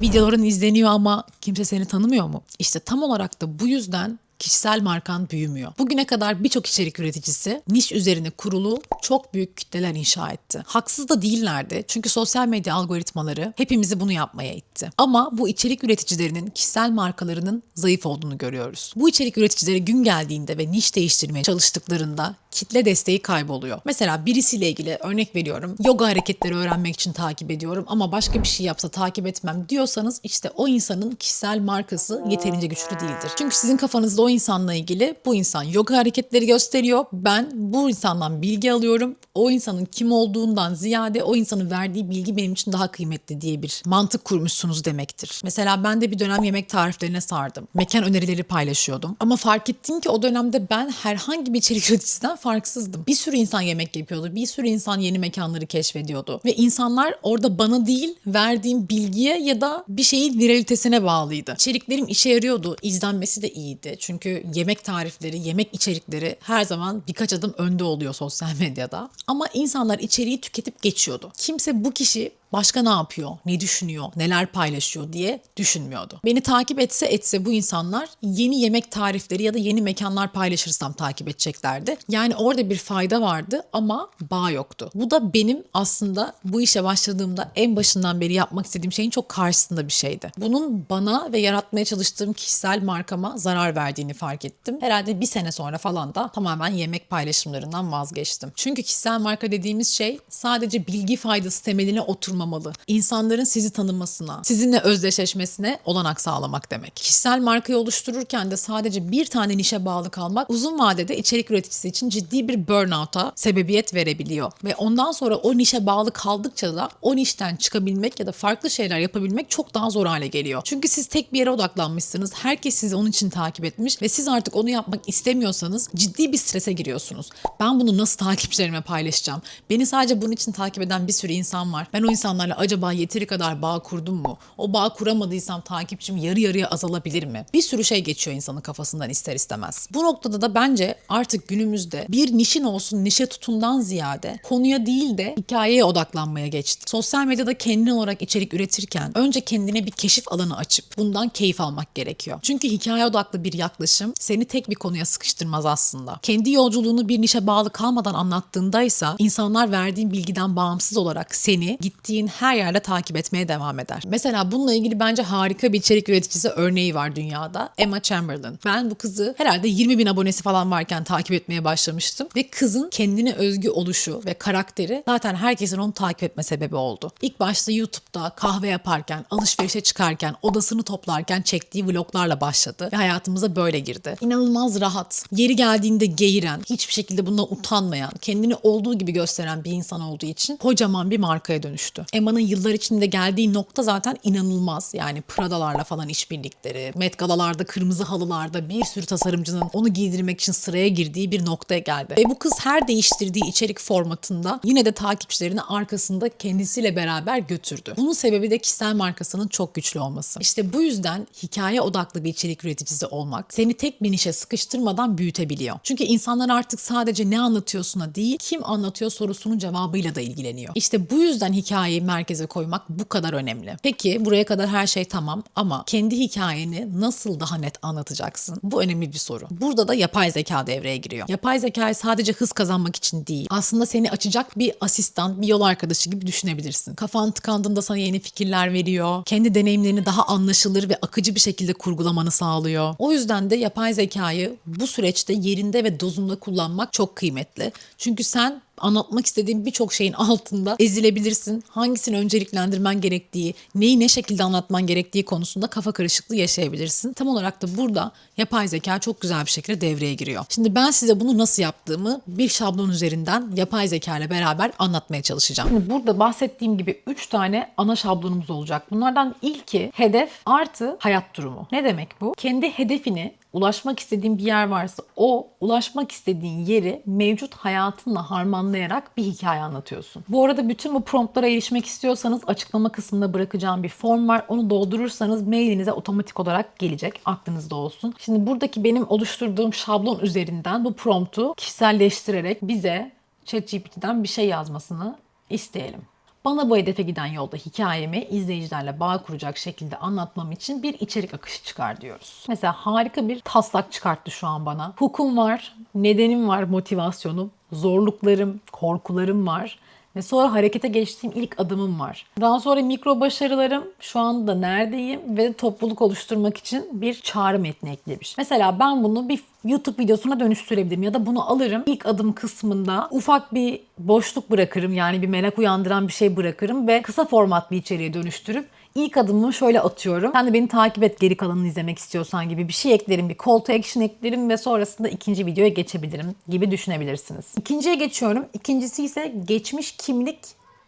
Videoların izleniyor ama kimse seni tanımıyor mu? İşte tam olarak da bu yüzden kişisel markan büyümüyor. Bugüne kadar birçok içerik üreticisi niş üzerine kurulu çok büyük kitleler inşa etti. Haksız da değillerdi çünkü sosyal medya algoritmaları hepimizi bunu yapmaya itti. Ama bu içerik üreticilerinin kişisel markalarının zayıf olduğunu görüyoruz. Bu içerik üreticileri gün geldiğinde ve niş değiştirmeye çalıştıklarında kitle desteği kayboluyor. Mesela birisiyle ilgili örnek veriyorum. Yoga hareketleri öğrenmek için takip ediyorum ama başka bir şey yapsa takip etmem diyorsanız işte o insanın kişisel markası yeterince güçlü değildir. Çünkü sizin kafanızda o insanla ilgili bu insan yoga hareketleri gösteriyor. Ben bu insandan bilgi alıyorum. O insanın kim olduğundan ziyade o insanın verdiği bilgi benim için daha kıymetli diye bir mantık kurmuşsunuz demektir. Mesela ben de bir dönem yemek tariflerine sardım. Mekan önerileri paylaşıyordum. Ama fark ettim ki o dönemde ben herhangi bir içerik üreticisinden farksızdım. Bir sürü insan yemek yapıyordu. Bir sürü insan yeni mekanları keşfediyordu. Ve insanlar orada bana değil verdiğim bilgiye ya da bir şeyin viralitesine bağlıydı. İçeriklerim işe yarıyordu. İzlenmesi de iyiydi. Çünkü yemek tarifleri, yemek içerikleri her zaman birkaç adım önde oluyor sosyal medyada. Ama insanlar içeriği tüketip geçiyordu. Kimse bu kişi başka ne yapıyor, ne düşünüyor, neler paylaşıyor diye düşünmüyordu. Beni takip etse etse bu insanlar yeni yemek tarifleri ya da yeni mekanlar paylaşırsam takip edeceklerdi. Yani orada bir fayda vardı ama bağ yoktu. Bu da benim aslında bu işe başladığımda en başından beri yapmak istediğim şeyin çok karşısında bir şeydi. Bunun bana ve yaratmaya çalıştığım kişisel markama zarar verdiğini fark ettim. Herhalde bir sene sonra falan da tamamen yemek paylaşımlarından vazgeçtim. Çünkü kişisel marka dediğimiz şey sadece bilgi faydası temeline oturmamalı. İnsanların sizi tanımasına, sizinle özdeşleşmesine olanak sağlamak demek. Kişisel markayı oluştururken de sadece bir tane nişe bağlı kalmak uzun vadede içerik üreticisi için ciddi bir burnout'a sebebiyet verebiliyor. Ve ondan sonra o nişe bağlı kaldıkça da o nişten çıkabilmek ya da farklı şeyler yapabilmek çok daha zor hale geliyor. Çünkü siz tek bir yere odaklanmışsınız. Herkes sizi onun için takip etmiş ve siz artık onu yapmak istemiyorsanız ciddi bir strese giriyorsunuz. Ben bunu nasıl takipçilerime paylaşacağım? Beni sadece bunun için takip eden bir sürü insan var. Ben o insanlarla acaba yeteri kadar bağ kurdum mu? O bağ kuramadıysam takipçim yarı yarıya azalabilir mi? Bir sürü şey geçiyor insanın kafasından ister istemez. Bu noktada da bence artık günümüzde bir nişin olsun nişe tutundan ziyade konuya değil de hikayeye odaklanmaya geçti. Sosyal medyada kendin olarak içerik üretirken önce kendine bir keşif alanı açıp bundan keyif almak gerekiyor. Çünkü hikaye odaklı bir yaklaşım seni tek bir konuya sıkıştırmaz aslında. Kendi yolculuğunu bir nişe bağlı kalmadan anlattığındaysa insanlar verdiğin bilgiden bağımsız olarak seni gittiğin her yerde takip etmeye devam eder. Mesela bununla ilgili bence harika bir içerik üreticisi örneği var dünyada. Emma Chamberlain. Ben bu kızı herhalde 20 bin abonesi falan varken takip etmeye başlamıştım. Ve kızın kendine özgü oluşu ve karakteri zaten herkesin onu takip etme sebebi oldu. İlk başta YouTube'da kahve yaparken, alışverişe çıkarken, odasını toplarken çektiği vloglarla başladı. Ve hayatımıza böyle girdi. İnanılmaz rahat, yeri geldiğinde geğiren, hiçbir şekilde bundan utanmayan, kendini olduğu gibi gösteren bir insan olduğu için kocaman bir markaya dönüştü. Emma'nın yıllar içinde geldiği nokta zaten inanılmaz. Yani Prada'larla falan işbirlikleri, Met Galalarda, kırmızı halılarda bir sürü tasarımcının onu giydirmek için sıraya girdiği bir noktaya geldi. Ve bu kız her değiştirdiği içerik formatında yine de takipçilerini arkasında kendisiyle beraber götürdü. Bunun sebebi de kişisel markasının çok güçlü olması. İşte bu yüzden hikaye odaklı bir içerik üreticisi olmak seni tek bir nişe sıkıştırmadan büyütebiliyor. Çünkü insanlar artık sadece ne anlatıyorsuna değil, kim anlatıyor sorusunun cevabıyla da ilgileniyor. İşte bu yüzden hikayeyi merkeze koymak bu kadar önemli. Peki buraya kadar her şey tamam ama kendi hikayeni nasıl daha net anlatacaksın? Bu önemli bir soru. Burada da yapay zeka devreye giriyor. Yapay zekayı sadece hız kazanmak için değil, aslında seni açacak bir asistan, bir yol arkadaşı gibi düşünebilirsin. Kafan tıkandığında sana yeni fikirler veriyor. Kendi deneyimlerini daha anlaşılır ve akıcı bir şekilde kurgulamanı sağlıyor. O yüzden de yapay zekayı bu süreçte yerinde ve dozunda kullanmak çok kıymetli. Çünkü sen anlatmak istediğin birçok şeyin altında ezilebilirsin. Hangisini önceliklendirmen gerektiği, neyi ne şekilde anlatman gerektiği konusunda kafa karışıklığı yaşayabilirsin. Tam olarak da burada yapay zeka çok güzel bir şekilde devreye giriyor. Şimdi ben size bunu nasıl yaptığımı bir şablon üzerinden yapay zeka ile beraber anlatmaya çalışacağım. Şimdi burada bahsettiğim gibi 3 tane ana şablonumuz olacak. Bunlardan ilki hedef artı hayat durumu. Ne demek bu? Kendi hedefini ulaşmak istediğin bir yer varsa o ulaşmak istediğin yeri mevcut hayatınla harmanlayarak bir hikaye anlatıyorsun. Bu arada bütün bu promptlara erişmek istiyorsanız açıklama kısmında bırakacağım bir form var. Onu doldurursanız mailinize otomatik olarak gelecek. Aklınızda olsun. Şimdi buradaki benim oluşturduğum şablon üzerinden bu promptu kişiselleştirerek bize ChatGPT'den bir şey yazmasını isteyelim. Bana bu hedefe giden yolda hikayemi izleyicilerle bağ kuracak şekilde anlatmam için bir içerik akışı çıkar diyoruz. Mesela harika bir taslak çıkarttı şu an bana. Hukum var, nedenim var, motivasyonum, zorluklarım, korkularım var. Ve sonra harekete geçtiğim ilk adımım var. Daha sonra mikro başarılarım, şu anda neredeyim ve topluluk oluşturmak için bir çağrı metni eklemiş. Mesela ben bunu bir YouTube videosuna dönüştürebilirim ya da bunu alırım. İlk adım kısmında ufak bir boşluk bırakırım yani bir merak uyandıran bir şey bırakırım ve kısa format bir içeriğe dönüştürüp İlk adımımı şöyle atıyorum. Sen de beni takip et geri kalanını izlemek istiyorsan gibi bir şey eklerim. Bir call to action eklerim ve sonrasında ikinci videoya geçebilirim gibi düşünebilirsiniz. İkinciye geçiyorum. İkincisi ise geçmiş kimlik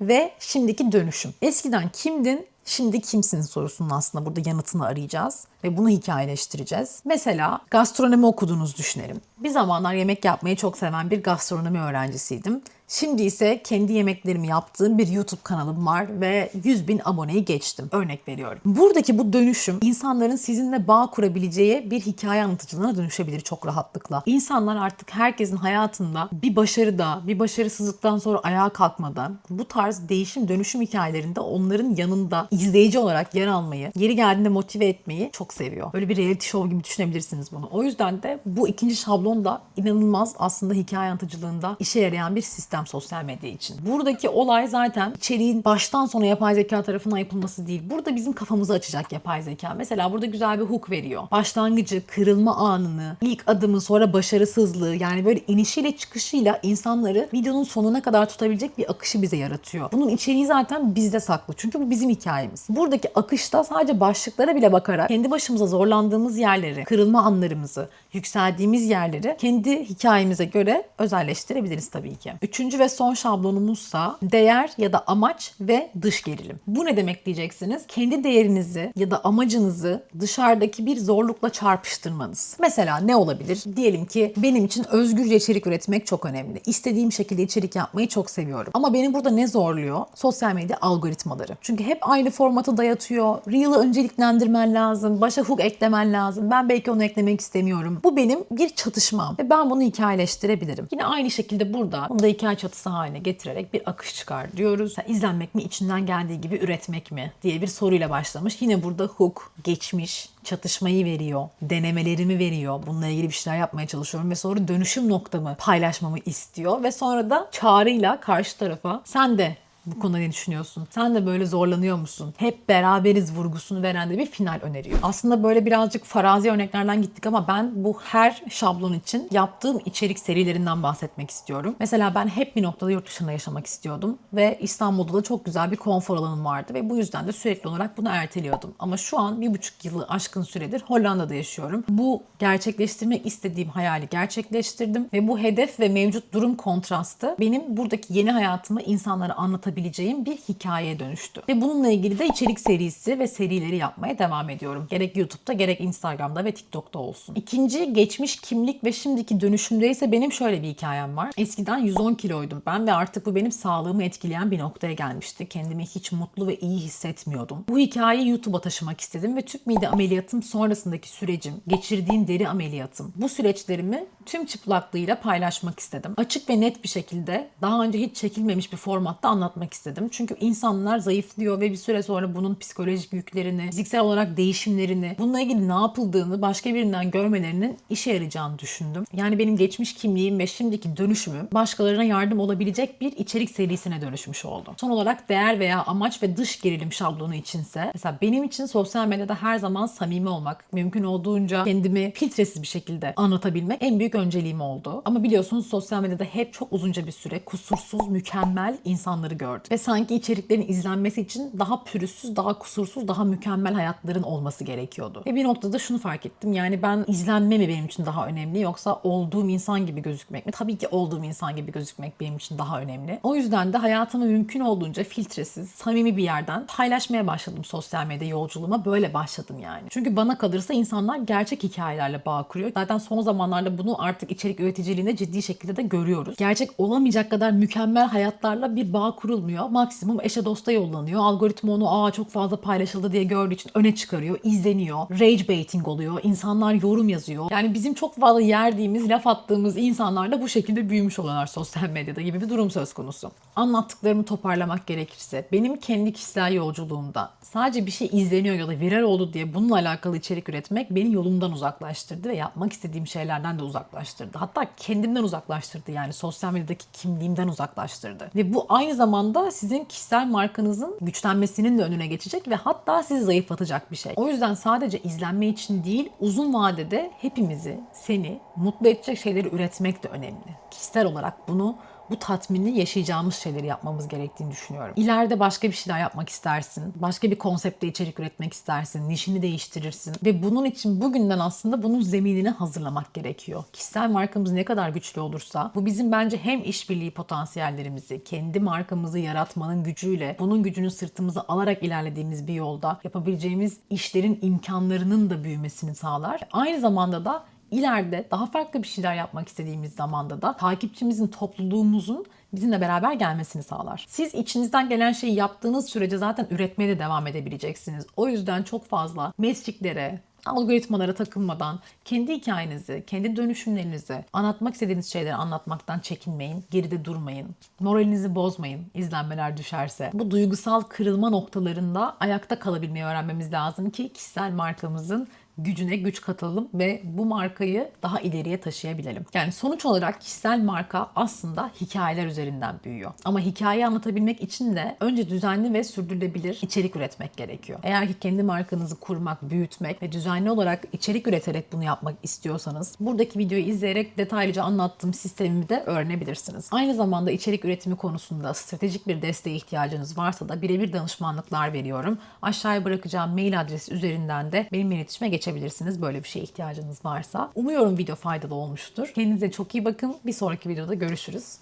ve şimdiki dönüşüm. Eskiden kimdin, Şimdi kimsin sorusunun aslında burada yanıtını arayacağız ve bunu hikayeleştireceğiz. Mesela gastronomi okuduğunuzu düşünelim. Bir zamanlar yemek yapmayı çok seven bir gastronomi öğrencisiydim. Şimdi ise kendi yemeklerimi yaptığım bir YouTube kanalım var ve 100 bin aboneyi geçtim. Örnek veriyorum. Buradaki bu dönüşüm insanların sizinle bağ kurabileceği bir hikaye anlatıcılığına dönüşebilir çok rahatlıkla. İnsanlar artık herkesin hayatında bir başarıda, bir başarısızlıktan sonra ayağa kalkmada bu tarz değişim dönüşüm hikayelerinde onların yanında izleyici olarak yer almayı, yeri geldiğinde motive etmeyi çok seviyor. Böyle bir reality show gibi düşünebilirsiniz bunu. O yüzden de bu ikinci şablon da inanılmaz aslında hikaye anlatıcılığında işe yarayan bir sistem sosyal medya için. Buradaki olay zaten içeriğin baştan sona yapay zeka tarafından yapılması değil. Burada bizim kafamızı açacak yapay zeka. Mesela burada güzel bir hook veriyor. Başlangıcı, kırılma anını, ilk adımı, sonra başarısızlığı yani böyle inişiyle çıkışıyla insanları videonun sonuna kadar tutabilecek bir akışı bize yaratıyor. Bunun içeriği zaten bizde saklı. Çünkü bu bizim hikayemiz. Buradaki akışta sadece başlıklara bile bakarak kendi başımıza zorlandığımız yerleri, kırılma anlarımızı, yükseldiğimiz yerleri kendi hikayemize göre özelleştirebiliriz tabii ki. Üçüncü ve son şablonumuzsa değer ya da amaç ve dış gerilim. Bu ne demek diyeceksiniz? Kendi değerinizi ya da amacınızı dışarıdaki bir zorlukla çarpıştırmanız. Mesela ne olabilir? Diyelim ki benim için özgürce içerik üretmek çok önemli. İstediğim şekilde içerik yapmayı çok seviyorum. Ama beni burada ne zorluyor? Sosyal medya algoritmaları. Çünkü hep aynı formatı dayatıyor. Reel'ı önceliklendirmen lazım. Başa hook eklemen lazım. Ben belki onu eklemek istemiyorum. Bu benim bir çatışmam. Ve ben bunu hikayeleştirebilirim. Yine aynı şekilde burada bunu da hikaye çatısı haline getirerek bir akış çıkar diyoruz. Yani izlenmek mi, içinden geldiği gibi üretmek mi diye bir soruyla başlamış. Yine burada hook, geçmiş, çatışmayı veriyor, denemelerimi veriyor. Bununla ilgili bir şeyler yapmaya çalışıyorum ve sonra dönüşüm noktamı paylaşmamı istiyor ve sonra da çağrıyla karşı tarafa sen de bu konuda ne düşünüyorsun? Sen de böyle zorlanıyor musun? Hep beraberiz vurgusunu veren de bir final öneriyor. Aslında böyle birazcık farazi örneklerden gittik ama ben bu her şablon için yaptığım içerik serilerinden bahsetmek istiyorum. Mesela ben hep bir noktada yurt dışında yaşamak istiyordum ve İstanbul'da da çok güzel bir konfor alanım vardı ve bu yüzden de sürekli olarak bunu erteliyordum. Ama şu an bir buçuk yılı aşkın süredir Hollanda'da yaşıyorum. Bu gerçekleştirmek istediğim hayali gerçekleştirdim ve bu hedef ve mevcut durum kontrastı benim buradaki yeni hayatımı insanlara anlatabileceğim bir hikayeye dönüştü. Ve bununla ilgili de içerik serisi ve serileri yapmaya devam ediyorum. Gerek YouTube'da gerek Instagram'da ve TikTok'ta olsun. İkinci geçmiş kimlik ve şimdiki dönüşümde ise benim şöyle bir hikayem var. Eskiden 110 kiloydum ben ve artık bu benim sağlığımı etkileyen bir noktaya gelmişti. Kendimi hiç mutlu ve iyi hissetmiyordum. Bu hikayeyi YouTube'a taşımak istedim ve tüp mide ameliyatım sonrasındaki sürecim, geçirdiğim deri ameliyatım, bu süreçlerimi tüm çıplaklığıyla paylaşmak istedim. Açık ve net bir şekilde daha önce hiç çekilmemiş bir formatta anlatmak istedim. Çünkü insanlar zayıflıyor ve bir süre sonra bunun psikolojik yüklerini, fiziksel olarak değişimlerini, bununla ilgili ne yapıldığını başka birinden görmelerinin işe yarayacağını düşündüm. Yani benim geçmiş kimliğim ve şimdiki dönüşümüm başkalarına yardım olabilecek bir içerik serisine dönüşmüş oldu. Son olarak değer veya amaç ve dış gerilim şablonu içinse mesela benim için sosyal medyada her zaman samimi olmak, mümkün olduğunca kendimi filtresiz bir şekilde anlatabilmek en büyük önceliğim oldu. Ama biliyorsunuz sosyal medyada hep çok uzunca bir süre kusursuz, mükemmel insanları gördüm. Ve sanki içeriklerin izlenmesi için daha pürüzsüz, daha kusursuz, daha mükemmel hayatların olması gerekiyordu. Ve bir noktada şunu fark ettim. Yani ben izlenme mi benim için daha önemli yoksa olduğum insan gibi gözükmek mi? Tabii ki olduğum insan gibi gözükmek benim için daha önemli. O yüzden de hayatımı mümkün olduğunca filtresiz, samimi bir yerden paylaşmaya başladım sosyal medya yolculuğuma. Böyle başladım yani. Çünkü bana kalırsa insanlar gerçek hikayelerle bağ kuruyor. Zaten son zamanlarda bunu artık içerik üreticiliğinde ciddi şekilde de görüyoruz. Gerçek olamayacak kadar mükemmel hayatlarla bir bağ kurulmuyor durdurulmuyor. Maksimum eşe dosta yollanıyor. Algoritma onu aa çok fazla paylaşıldı diye gördüğü için öne çıkarıyor, izleniyor. Rage baiting oluyor. İnsanlar yorum yazıyor. Yani bizim çok fazla yerdiğimiz, laf attığımız insanlar da bu şekilde büyümüş oluyorlar sosyal medyada gibi bir durum söz konusu. Anlattıklarımı toparlamak gerekirse benim kendi kişisel yolculuğumda sadece bir şey izleniyor ya da viral oldu diye bununla alakalı içerik üretmek beni yolumdan uzaklaştırdı ve yapmak istediğim şeylerden de uzaklaştırdı. Hatta kendimden uzaklaştırdı yani sosyal medyadaki kimliğimden uzaklaştırdı. Ve bu aynı zamanda sizin kişisel markanızın güçlenmesinin de önüne geçecek ve hatta sizi zayıflatacak bir şey. O yüzden sadece izlenme için değil uzun vadede hepimizi, seni mutlu edecek şeyleri üretmek de önemli. Kişisel olarak bunu bu tatmini yaşayacağımız şeyleri yapmamız gerektiğini düşünüyorum. İleride başka bir şeyler yapmak istersin. Başka bir konsepte içerik üretmek istersin. Nişini değiştirirsin. Ve bunun için bugünden aslında bunun zeminini hazırlamak gerekiyor. Kişisel markamız ne kadar güçlü olursa bu bizim bence hem işbirliği potansiyellerimizi, kendi markamızı yaratmanın gücüyle bunun gücünü sırtımıza alarak ilerlediğimiz bir yolda yapabileceğimiz işlerin imkanlarının da büyümesini sağlar. Aynı zamanda da ileride daha farklı bir şeyler yapmak istediğimiz zamanda da takipçimizin, topluluğumuzun bizimle beraber gelmesini sağlar. Siz içinizden gelen şeyi yaptığınız sürece zaten üretmeye de devam edebileceksiniz. O yüzden çok fazla mesciklere, algoritmalara takılmadan kendi hikayenizi, kendi dönüşümlerinizi, anlatmak istediğiniz şeyleri anlatmaktan çekinmeyin, geride durmayın, moralinizi bozmayın izlenmeler düşerse. Bu duygusal kırılma noktalarında ayakta kalabilmeyi öğrenmemiz lazım ki kişisel markamızın gücüne güç katalım ve bu markayı daha ileriye taşıyabilelim. Yani sonuç olarak kişisel marka aslında hikayeler üzerinden büyüyor. Ama hikayeyi anlatabilmek için de önce düzenli ve sürdürülebilir içerik üretmek gerekiyor. Eğer ki kendi markanızı kurmak, büyütmek ve düzenli olarak içerik üreterek bunu yapmak istiyorsanız buradaki videoyu izleyerek detaylıca anlattığım sistemimi de öğrenebilirsiniz. Aynı zamanda içerik üretimi konusunda stratejik bir desteğe ihtiyacınız varsa da birebir danışmanlıklar veriyorum. Aşağıya bırakacağım mail adresi üzerinden de benimle iletişime geçebilirsiniz böyle bir şeye ihtiyacınız varsa. Umuyorum video faydalı olmuştur. Kendinize çok iyi bakın. Bir sonraki videoda görüşürüz.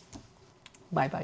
Bay bay.